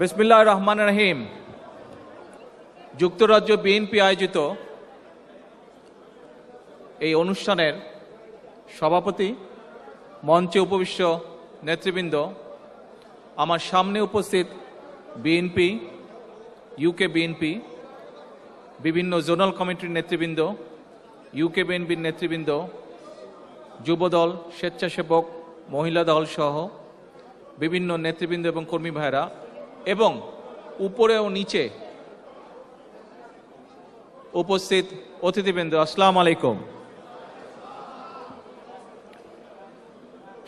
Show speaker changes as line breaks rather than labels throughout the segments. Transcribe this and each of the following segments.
বিসমিল্লাহ রহমান রহিম। যুক্তরাজ্য বিএনপি আয়োজিত এই অনুষ্ঠানের সভাপতি, মঞ্চে উপবিষ্ট নেতৃবৃন্দ, আমার সামনে উপস্থিত বিএনপি, ইউকে বিএনপি, বিভিন্ন জোনাল কমিটির নেতৃবৃন্দ, ইউকে বিএনপির নেতৃবৃন্দ, যুবদল, স্বেচ্ছাসেবক, মহিলা দল সহ বিভিন্ন নেতৃবৃন্দ এবং কর্মী ভাইরা এবং উপরে ও নিচে উপস্থিত অতিথিবৃন্দ, আসসালাম আলাইকুম।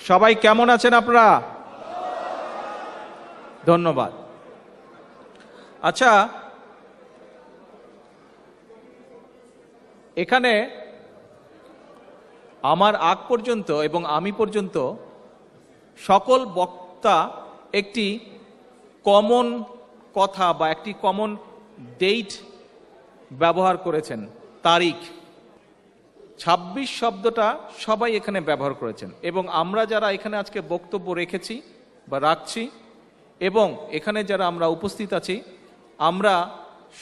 সবাই কেমন আছেন আপনারা? ধন্যবাদ। আচ্ছা এখানে আমার আগ পর্যন্ত এবং আমি পর্যন্ত সকল বক্তা একটি কমন কথা বা একটি কমন ডেট ব্যবহার করেছেন, তারিখ। ২৬ শব্দটা সবাই এখানে ব্যবহার করেছেন। এবং আমরা যারা এখানে আজকে বক্তব্য রেখেছি বা রাখছি, এবং এখানে যারা আমরা উপস্থিত আছি, আমরা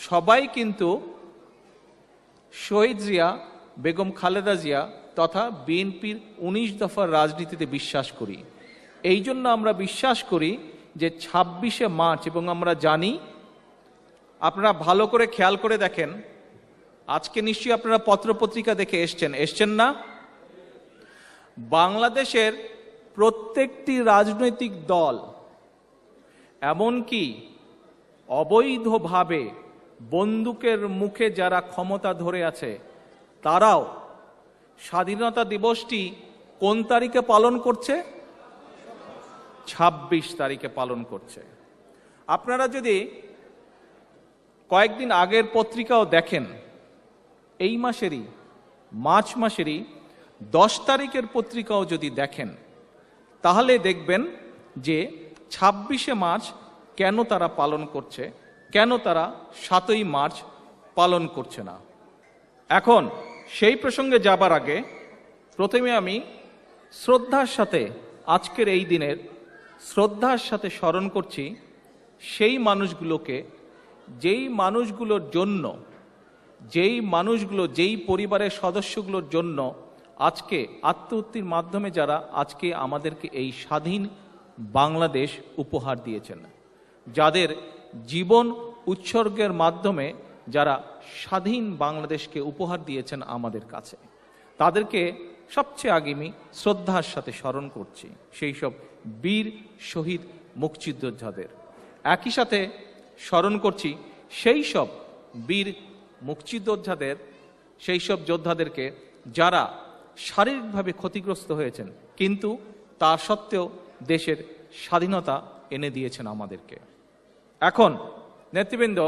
সবাই কিন্তু শহীদ জিয়া, বেগম খালেদা জিয়া তথা বিএনপির উনিশ দফার রাজনীতিতে বিশ্বাস করি। এই জন্য আমরা বিশ্বাস করি যে ছাব্বিশে মার্চ, এবং আমরা জানি, আপনারা ভালো করে খেয়াল করে দেখেন, আজকে নিশ্চয়ই আপনারা পত্রপত্রিকা দেখে এসছেন। এসছেন না? বাংলাদেশের প্রত্যেকটি রাজনৈতিক দল, এমনকি অবৈধভাবে বন্দুকের মুখে যারা ক্ষমতা ধরে আছে, তারাও স্বাধীনতা দিবসটি কোন তারিখে পালন করছে? ২৬ তারিখে পালন করছে। আপনারা যদি কয়েকদিন আগের পত্রিকাও দেখেন, এই মাসেরই, মার্চ মাসেরই দশ তারিখের পত্রিকাও যদি দেখেন, তাহলে দেখবেন যে ছাব্বিশে মার্চ কেন তারা পালন করছে, কেন তারা সাতই মার্চ পালন করছে না। এখন সেই প্রসঙ্গে যাবার আগে প্রথমে আমি শ্রদ্ধার সাথে আজকের এই দিনের শ্রদ্ধার সাথে স্মরণ করছি, সেই মানুষগুলোকে, যেই মানুষগুলোর জন্য, যেই মানুষগুলো, যেই পরিবারের সদস্যগুলোর জন্য আজকে আত্মহত্যির মাধ্যমে যারা আজকে আমাদেরকে এই স্বাধীন বাংলাদেশ উপহার দিয়েছেন, যাদের জীবন উৎসর্গের মাধ্যমে যারা স্বাধীন বাংলাদেশকে উপহার দিয়েছেন আমাদের কাছে। তাদেরকে সবচেয়ে আগে আমি শ্রদ্ধার সাথে স্মরণ করছি, সেই সব বীর শহীদ মুক্তিযোদ্ধাদের। একই সাথে স্মরণ করছি, সেই সব বীর মুক্তিযোদ্ধাদের, সেই সব যোদ্ধাদেরকে যারা শারীরিকভাবে ক্ষতিগ্রস্ত হয়েছেন, কিন্তু তা সত্ত্বেও দেশের স্বাধীনতা এনে দিয়েছেন আমাদেরকে। এখন, নেতৃবৃন্দ,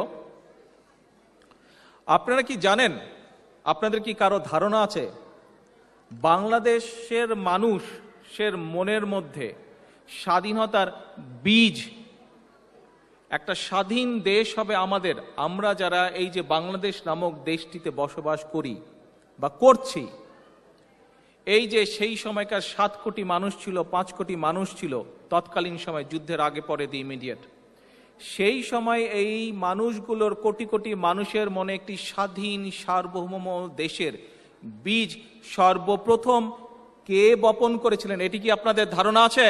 আপনারা কি জানেন, আপনাদের কি কারও ধারণা আছে, বাংলাদেশের মানুষের মনের মধ্যে স্বাধীনতার বীজ। একটা স্বাধীন দেশ হবে আমাদের। আমরা যারা এই যে বাংলাদেশ নামক দেশটিতে বসবাস করি বা করছি, এই যে সেই সময়কার সাত কোটি মানুষ ছিল, পাঁচ কোটি মানুষ ছিল, তৎকালীন সময়, যুদ্ধের আগে, পরে দি ইমিডিয়েট। সেই সময় এই মানুষগুলোর কোটি কোটি মানুষের মনে একটি স্বাধীন, সার্বভৌম দেশের বীজ সর্বপ্রথম কে বপন করেছিলেন, এটি কি আপনাদের ধারণা আছে?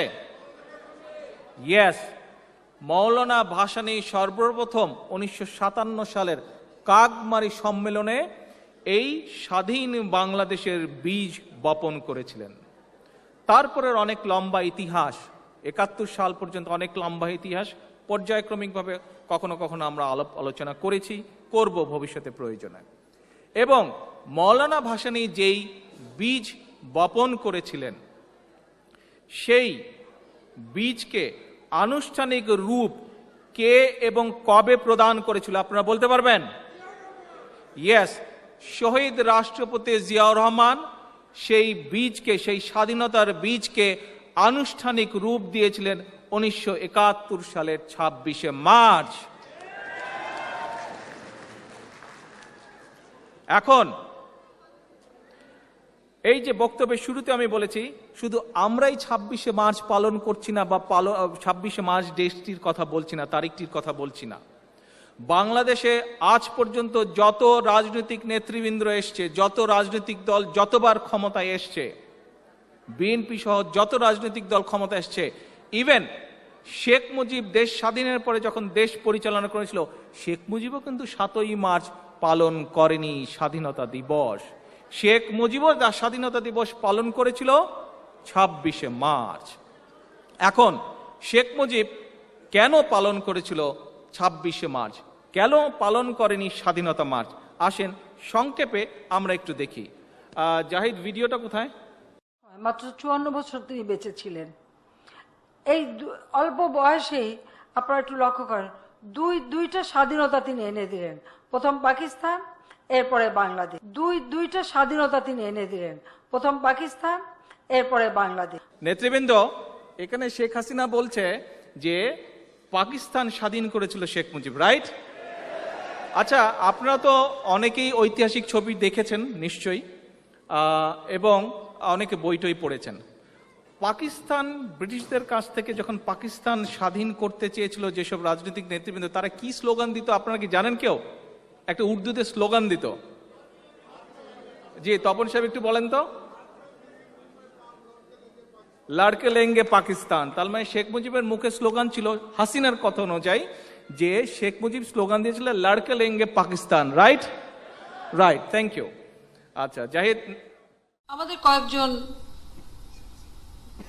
ইয়েস মৌলানা ভাসানী সর্বপ্রথম উনিশশো সাতান্ন সালের কাকমারি সম্মেলনে এই স্বাধীন বাংলাদেশের বীজ বপন করেছিলেন। তারপরের অনেক লম্বা ইতিহাস, একাত্তর সাল পর্যন্ত অনেক লম্বা ইতিহাস পর্যায়ক্রমিকভাবে কখনো কখনো আমরা আলাপ আলোচনা করেছি, করব ভবিষ্যতে প্রয়োজনে। এবং মৌলানা ভাসানী যেই বীজ বপন করেছিলেন, সেই বীজকে আনুষ্ঠানিক রূপ কে এবং কবে প্রদান করেছিল, আপনারা বলতে পারবেন? ইয়েস শহীদ রাষ্ট্রপতি জিয়াউর রহমান সেই বীজকে, সেই স্বাধীনতার বীজকে আনুষ্ঠানিক রূপ দিয়েছিলেন উনিশশো একাত্তর সালের ছাব্বিশে মার্চ। এখন এই যে বক্তব্যের শুরুতে আমি বলেছি, শুধু আমরাই ছাব্বিশে মার্চ পালন করছি না বা পালন ছাব্বিশে মার্চ দেশটির কথা বলছি না, তারিখটির কথা বলছি না। বাংলাদেশে আজ পর্যন্ত যত রাজনৈতিক নেতৃবৃন্দ এসছে, যত রাজনৈতিক দল যতবার ক্ষমতায় এসছে বিএনপি সহ যত রাজনৈতিক দল ক্ষমতা এসছে ইভেন শেখ মুজিব দেশ স্বাধীনের পরে যখন দেশ পরিচালনা করেছিল, শেখ মুজিবও কিন্তু সাতই মার্চ পালন করেনি স্বাধীনতা দিবস। শেখ মুজিবও যা- স্বাধীনতা দিবস পালন করেছিল ছাব্বিশে মার্চ। এখন শেখ মুজিব কেন পালন করেছিল ছাব্বিশে মার্চ? কেন পালন করেনি স্বাধীনতা মার্চ? আসেন সংক্ষেপে আমরা একটু দেখি। জাহিদ, ভিডিওটা কোথায়?
মাত্র চুয়ান্ন বছর তিনি বেঁচে ছিলেন এই অল্প বয়সেই আপনারা একটু লক্ষ্য করেন, দুই, দুইটা স্বাধীনতা তিনি এনে দিলেন। প্রথম পাকিস্তান এরপরে বাংলাদেশ। দুই, দুইটা স্বাধীনতা তিনি এনে দিলেন। প্রথম পাকিস্তান, এরপরে বাংলাদেশ।
নেতৃবৃন্দ, এখানে শেখ হাসিনা বলছে যে, পাকিস্তান স্বাধীন করেছিল শেখ মুজিব, রাইট? আচ্ছা আপনারা তো অনেকেই ঐতিহাসিক ছবি দেখেছেন, নিশ্চয়ই এবং অনেকে বই টই পড়েছেন। পাকিস্তান ব্রিটিশদের কাছ থেকে যখন পাকিস্তান স্বাধীন করতে চেয়েছিল যেসব রাজনৈতিক নেতৃবৃন্দ, তারা কি স্লোগান দিত, আপনারা কি জানেন কেউ? একটা উর্দুতে স্লোগান দিত। জি, তপন সাহেব একটু বলেন তো। লাড়কে লেঙ্গে পাকিস্তান। তার মানে শেখ মুজিবের মুখে স্লোগান ছিল হাসিনার কথা অনুযায়ী যে শেখ মুজিব স্লোগান দিয়েছিল, লাড়কে লেঙ্গে Pakistan. Right right thank you আচ্ছা জাহিদ।
আমাদের কয়েকজন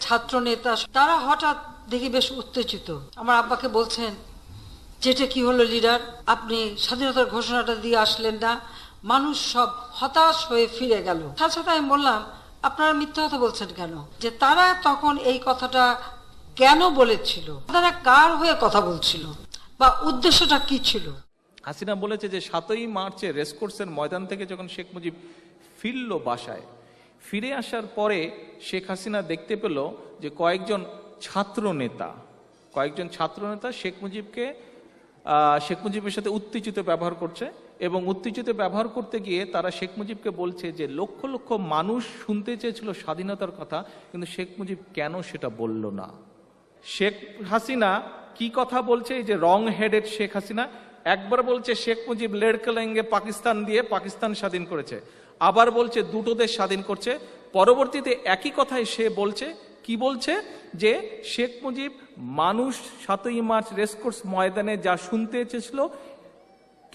ছাত্র নেতা তারা হঠাৎ দেখি বেশ উত্তেজিত। আমার আব্বাকে বলছেন যেটা কি হলো লিডার আপনি স্বাধীনতার ঘোষণাটা দিয়ে আসলেন না। মানুষ সব হতাশ হয়ে ফিরে গেল। সাথে আমি বললাম, আপনারা মিথ্যা কথা বলছেন কেন? যে তারা তখন এই কথাটা কেন বলেছিল? তারা কার হয়ে কথা বলছিল? বা উদ্দেশ্যটা কি ছিল?
হাসিনা বলেছে যে, সাতই মার্চে রেসকোর্সের ময়দান থেকে যখন শেখ মুজিব ফিরল বাসায়, ফিরে আসার পরে শেখ হাসিনা দেখতে পেল যে কয়েকজন ছাত্র নেতা কয়েকজন ছাত্র নেতা শেখ মুজিবকে শেখ মুজিবের সাথে উত্তেজিত ব্যবহার করছে এবং উত্তেজিত ব্যবহার করতে গিয়ে তারা শেখ মুজিবকে বলছে যে লক্ষ লক্ষ মানুষ শুনতে চেয়েছিল স্বাধীনতার কথা, কিন্তু শেখ মুজিব কেন সেটা বলল না? শেখ হাসিনা কি কথা বলছে? যে রং হেডেড শেখ হাসিনা, একবার বলছে শেখ মুজিব লেড়কেলেঙ্গে পাকিস্তান দিয়ে পাকিস্তান স্বাধীন করেছে, আবার বলছে দুটো দেশ স্বাধীন করছে, পরবর্তীতে একই কথাই সে বলছে কি বলছে? যে শেখ মুজিব মানুষ সাতই মার্চ রেসকোর্স ময়দানে যা শুনতে চেয়েছিল,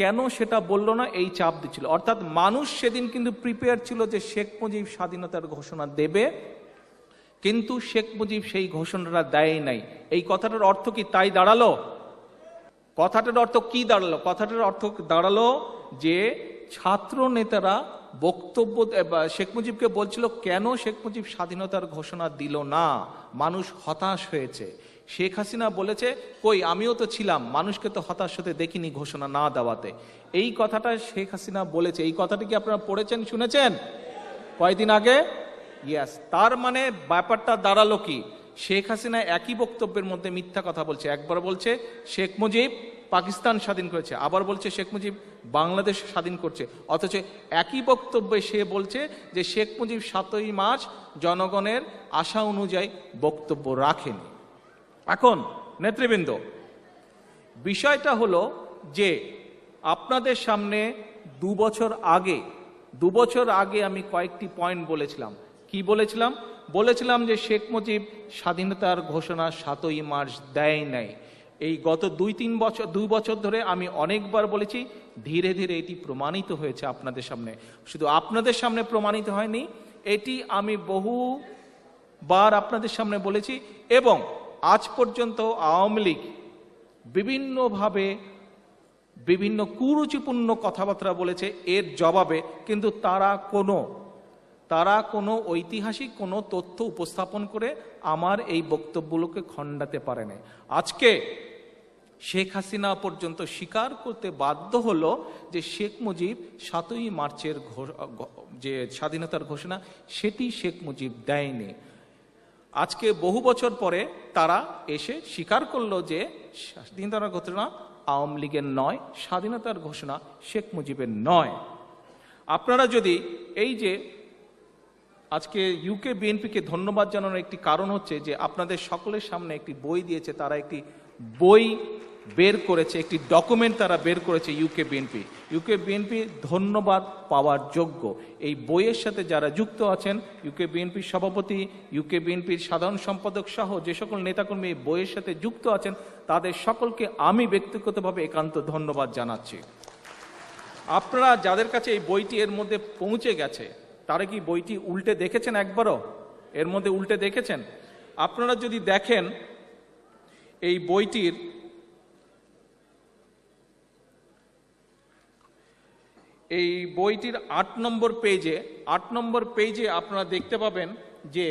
কেন সেটা বলল না, এই চাপ দিচ্ছিল। অর্থাৎ মানুষ সেদিন কিন্তু প্রিপেয়ার ছিল যে শেখ মুজিব স্বাধীনতার ঘোষণা দেবে, কিন্তু শেখ মুজিব সেই ঘোষণাটা দেয় নাই। এই কথাটার অর্থ কি তাই দাঁড়াল? কথাটার অর্থ কি দাঁড়াল? কথাটার অর্থ দাঁড়াল যে ছাত্র নেতারা বক্তব্য শেখ মুজিবকে বলছিল, কেন শেখ মুজিব স্বাধীনতার ঘোষণা দিল না? মানুষ হতাশ হয়েছে। শেখ হাসিনা বলেছে, কই, আমিও তো ছিলাম, মানুষকে তো হতাশ হতে দেখিনি ঘোষণা না দেওয়াতে। এই কথাটা শেখ হাসিনা বলেছে। এই কথাটা কি আপনারা পড়েছেন, শুনেছেন? কয়দিন আগে? ইয়াস তার মানে ব্যাপারটা দাঁড়াল কি? শেখ হাসিনা একই বক্তব্যের মধ্যে মিথ্যা কথা বলছে। একবার বলছে, শেখ মুজিব পাকিস্তান স্বাধীন করেছে, আবার বলছে শেখ মুজিব বাংলাদেশ স্বাধীন করছে। অথচ একই বক্তব্যে সে বলছে যে শেখ মুজিব সাতই মার্চ জনগণের আশা অনুযায়ী বক্তব্য রাখেনি। এখন নেতৃবৃন্দ, বিষয়টা হলো যে আপনাদের সামনে দু বছর আগে, দু বছর আগে আমি কয়েকটি পয়েন্ট বলেছিলাম। কি বলেছিলাম? বলেছিলাম যে শেখ মুজিব স্বাধীনতার ঘোষণা সাতই মার্চ দেয় নাই। এই গত দুই, তিন বছর, দুই বছর ধরে আমি অনেকবার বলেছি, ধীরে ধীরে এটি প্রমাণিত হয়েছে আপনাদের সামনে। শুধু আপনাদের সামনে প্রমাণিত হয়নি, এটি আমি বহু বার আপনাদের সামনে বলেছি এবং আজ পর্যন্ত আওয়ামী লীগ বিভিন্নভাবে বিভিন্ন কুরুচিপূর্ণ কথাবার্তা বলেছে এর জবাবে, কিন্তু তারা কোনো তারা কোনো ঐতিহাসিক, কোনো তথ্য উপস্থাপন করে আমার এই বক্তব্যগুলোকে খণ্ডাতে পারে না আজকে শেখ হাসিনা পর্যন্ত স্বীকার করতে বাধ্য হলো যে শেখ মুজিব সাতই মার্চের যে স্বাধীনতার ঘোষণা, সেটি শেখ মুজিব দেয়নি। আজকে বহু বছর পরে তারা এসে স্বীকার করল যে স্বাধীনতার ঘোষণা আওয়ামী লীগের নয়, স্বাধীনতার ঘোষণা শেখ মুজিবের নয়। আপনারা যদি এই যে আজকে ইউকে বিএনপিকে ধন্যবাদ জানানোর একটি কারণ হচ্ছে যে আপনাদের সকলের সামনে একটি বই দিয়েছে, তারা একটি বই বের করেছে, একটি ডকুমেন্ট তারা বের করেছে ইউকে বিএনপি ইউকে বিএনপি ধন্যবাদ পাওয়ার যোগ্য। এই বইয়ের সাথে যারা যুক্ত আছেন ইউকে বিএনপির সভাপতি ইউকে বিএনপির সাধারণ সম্পাদক সহ যে সকল নেতাকর্মী এই বইয়ের সাথে যুক্ত আছেন, তাদের সকলকে আমি ব্যক্তিগতভাবে একান্ত ধন্যবাদ জানাচ্ছি। আপনারা যাদের কাছে এই বইটি এর মধ্যে পৌঁছে গেছে, তারা কি বইটি উল্টে দেখেছেন একবারও? এর মধ্যে উল্টে দেখেছেন? আপনারা যদি দেখেন, এই বইটির এই বইটির আট নম্বর পেজে, আট নম্বর পেজে আপনারা দেখতে পাবেন যে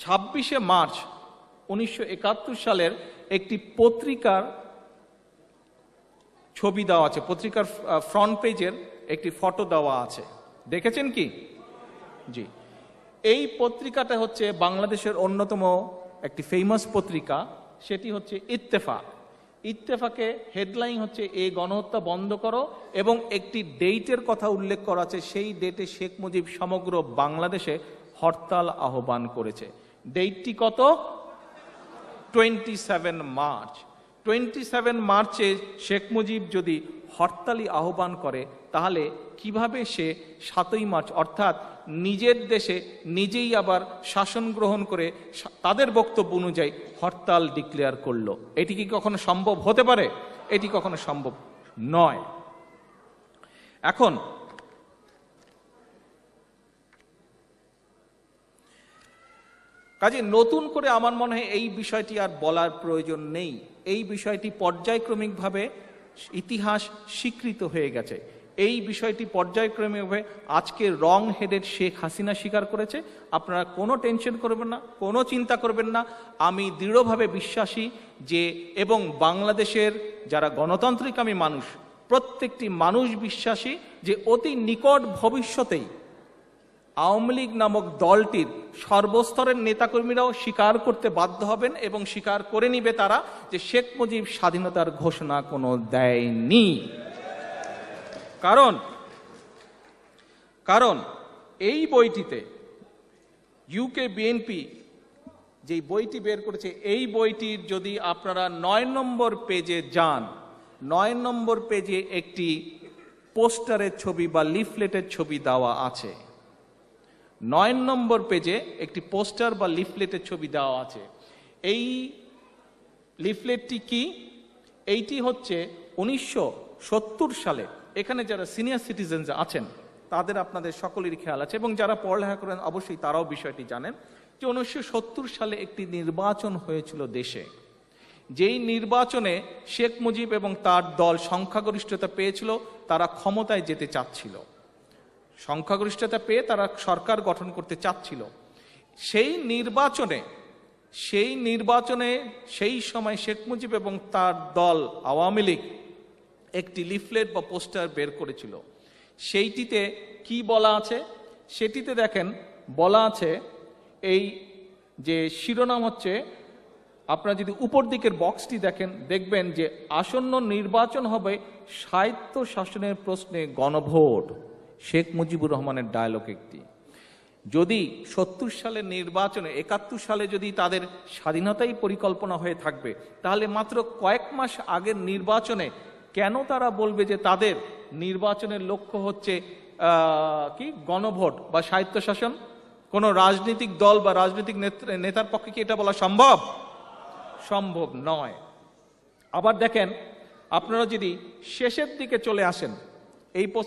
ছাব্বিশে মার্চ উনিশশো একাত্তর সালের একটি পত্রিকার ছবি দেওয়া আছে, পত্রিকার ফ্রন্ট পেজের একটি ফটো দেওয়া আছে। দেখেছেন কি? জি। এই পত্রিকাটা হচ্ছে বাংলাদেশের অন্যতম একটি ফেমাস পত্রিকা, সেটি হচ্ছে ইত্তেফাক। ইত্তেফাকে হেডলাইন হচ্ছে এই গণহত্যা বন্ধ করো। এবং একটি ডেটের কথা উল্লেখ করা আছে, সেই ডেটে শেখ মুজিব সমগ্র বাংলাদেশে হরতাল আহ্বান করেছে। ডেটটি কত? Twenty seven March twenty seven মার্চে শেখ মুজিব যদি হরতালি আহ্বান করে, তাহলে কীভাবে সে সাতই মার্চ অর্থাৎ নিজের দেশে নিজেই আবার শাসন গ্রহণ করে তাদের বক্তব্য অনুযায়ী হরতাল ডিক্লেয়ার করল। এটি কি কখনো সম্ভব হতে পারে? এটি কখনো সম্ভব নয়। এখন কাজে নতুন করে আমার মনে হয় এই বিষয়টি আর বলার প্রয়োজন নেই। এই বিষয়টি পর্যায়ক্রমিকভাবে ইতিহাস স্বীকৃত হয়ে গেছে। এই বিষয়টি পর্যায়ক্রমিকভাবে আজকে রং হেডের শেখ হাসিনা স্বীকার করেছে। আপনারা কোনো টেনশন করবেন না, কোনো চিন্তা করবেন না। আমি দৃঢ়ভাবে বিশ্বাসী যে এবং বাংলাদেশের যারা গণতান্ত্রিক আমি মানুষ, প্রত্যেকটি মানুষ বিশ্বাসী যে অতি নিকট ভবিষ্যতেই আওয়ামী লীগ নামক দলটির সর্বস্তরের নেতাকর্মীরাও স্বীকার করতে বাধ্য হবেন এবং স্বীকার করে নিবে তারা যে শেখ মুজিব স্বাধীনতার ঘোষণা কোনো দেয়নি। কারণ কারণ এই বইটিতে ইউকে বিএনপি যেই বইটি বের করেছে, এই বইটির যদি আপনারা নয় নম্বর পেজে যান, নয় নম্বর পেজে একটি পোস্টারের ছবি বা লিফলেটের ছবি দেওয়া আছে। নয় নম্বর পেজে একটি পোস্টার বা লিফলেটের ছবি দেওয়া আছে। এই লিফলেটটি কি? এইটি হচ্ছে উনিশশো সত্তর সালে এখানে যারা সিনিয়র সিটিজেন্স আছেন, তাদের আপনাদের সকলেরই খেয়াল আছে এবং যারা পড়ালেখা করেন, অবশ্যই তারাও বিষয়টি জানেন যে উনিশশো সত্তর সালে একটি নির্বাচন হয়েছিল দেশে। যেই নির্বাচনে শেখ মুজিব এবং তার দল সংখ্যাগরিষ্ঠতা পেয়েছিল, তারা ক্ষমতায় যেতে চাচ্ছিল। সংখ্যাগরিষ্ঠতা পেয়ে তারা সরকার গঠন করতে চাচ্ছিল। সেই নির্বাচনে সেই নির্বাচনে সেই সময় শেখ মুজিব এবং তার দল আওয়ামী লীগ একটি লিফলেট বা পোস্টার বের করেছিল। সেইটিতে কি বলা আছে? সেটিতে দেখেন, বলা আছে এই যে শিরোনাম হচ্ছে, আপনারা যদি উপর দিকের বক্সটি দেখেন, দেখবেন যে আসন্ন নির্বাচন হবে সাহিত্য শাসনের প্রশ্নে গণভোট। শেখ মুজিবুর রহমানের ডায়লগ একটি। যদি সত্তর সালের নির্বাচনে, একাত্তর সালে যদি তাদের স্বাধীনতাই পরিকল্পনা হয়ে থাকবে, তাহলে মাত্র কয়েক মাস আগের নির্বাচনে কেন তারা বলবে যে তাদের নির্বাচনের লক্ষ্য হচ্ছে কি? গণভোট বা সাহিত্য শাসন কোনো রাজনৈতিক দল বা রাজনৈতিক নেতার পক্ষে কি এটা বলা সম্ভব? সম্ভব নয়। আবার দেখেন, আপনারা যদি শেষের দিকে চলে আসেন, এই